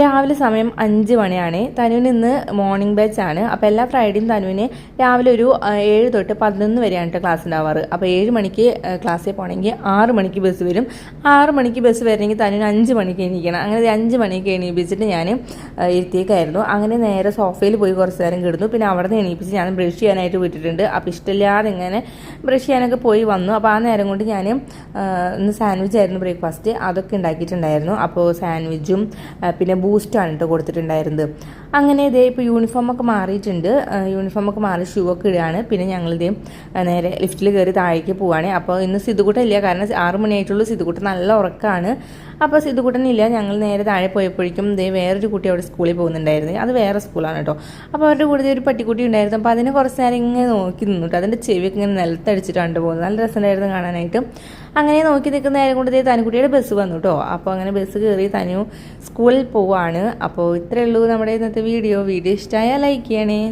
രാവിലെ സമയം അഞ്ച് മണിയാണ്. തനുവിന് ഇന്ന് മോർണിംഗ് ബാച്ച് ആണ്. അപ്പോൾ എല്ലാ ഫ്രൈഡേയും തനുവിന് രാവിലെ ഒരു ഏഴ് തൊട്ട് പതിനൊന്ന് വരെയാണ് കേട്ടോ ക്ലാസ് ഉണ്ടാവാറ് അപ്പോൾ ഏഴ് മണിക്ക് ക്ലാസ്സിൽ പോകണമെങ്കിൽ ആറ് മണിക്ക് ബസ് വരും. ആറ് മണിക്ക് ബസ് വരണമെങ്കിൽ തനുവിന് അഞ്ച് മണിക്ക് എണീക്കണം. അങ്ങനെ അഞ്ച് മണിക്ക് എണീപ്പിച്ചിട്ട് ഞാൻ ഇരുത്തിയേക്കായിരുന്നു. അങ്ങനെ നേരെ സോഫയിൽ പോയി കുറച്ച് നേരം കിടന്നു. പിന്നെ അവിടെ നിന്ന് എണീപ്പിച്ച് ഞാൻ ബ്രഷ് ചെയ്യാനായിട്ട് വിട്ടിട്ടുണ്ട്. അപ്പോൾ ഇഷ്ടമില്ലാതെ ഇങ്ങനെ ബ്രഷ് ചെയ്യാനൊക്കെ പോയി വന്നു. അപ്പോൾ ആ നേരം കൊണ്ട് ഞാൻ ഇന്ന് സാൻഡ്വിച്ച് ആയിരുന്നു ബ്രേക്ക്ഫാസ്റ്റ്. അതൊക്കെ ഉണ്ടാക്കിയിട്ടുണ്ടായിരുന്നു. അപ്പോൾ സാൻഡ്വിച്ചും പിന്നെ ആണ് കേട്ടോ കൊടുത്തിട്ടുണ്ടായിരുന്നത്. അങ്ങനെ ഇതേ ഇപ്പോൾ യൂണിഫോമൊക്കെ മാറിയിട്ടുണ്ട്. യൂണിഫോമൊക്കെ മാറി ഷൂ ഒക്കെ ഇടുകയാണ്. പിന്നെ ഞങ്ങൾ ആ, നേരെ ലിഫ്റ്റിൽ കയറി താഴേക്ക് പോവുകയാണ് അപ്പോൾ ഇന്ന് സിദ്ധുകൂട്ടം ഇല്ല. കാരണം ആറ് മണിയായിട്ടുള്ളൂ. സിതുകൂട്ടം നല്ല ഉറക്കമാണ് അപ്പോൾ സിതുകൂട്ടനില്ല ഞങ്ങൾ നേരെ താഴെ പോയപ്പോഴേക്കും ഇതേ വേറൊരു കുട്ടി അവിടെ സ്കൂളിൽ പോകുന്നുണ്ടായിരുന്നു. അത് വേറെ സ്കൂളാണ് കേട്ടോ അപ്പോൾ അവരുടെ കൂടെ ഒരു പട്ടിക്കുട്ടി ഉണ്ടായിരുന്നു. അപ്പോൾ അതിനെ കുറച്ച് നേരം ഇങ്ങനെ നോക്കി നിന്നു കേട്ടോ അതിന്റെ ചെവിയൊക്കെ ഇങ്ങനെ നിലത്തടിച്ചിട്ടാണ് പോകുന്നത് നല്ല രസമുണ്ടായിരുന്നു കാണാനായിട്ട്. അങ്ങനെ നോക്കി നിൽക്കുന്ന നേരം കൊണ്ട് തനുക്കുട്ടിയുടെ ബസ് വന്നു കേട്ടോ അപ്പോൾ അങ്ങനെ ബസ് കയറി തനു സ്കൂളിൽ പോവാണ്. അപ്പോൾ ഇത്രയേ ഉള്ളൂ നമ്മുടെ ഇന്നത്തെ വീഡിയോ വീഡിയോ ഇഷ്ടമായാൽ ലൈക്ക് ചെയ്യണേ.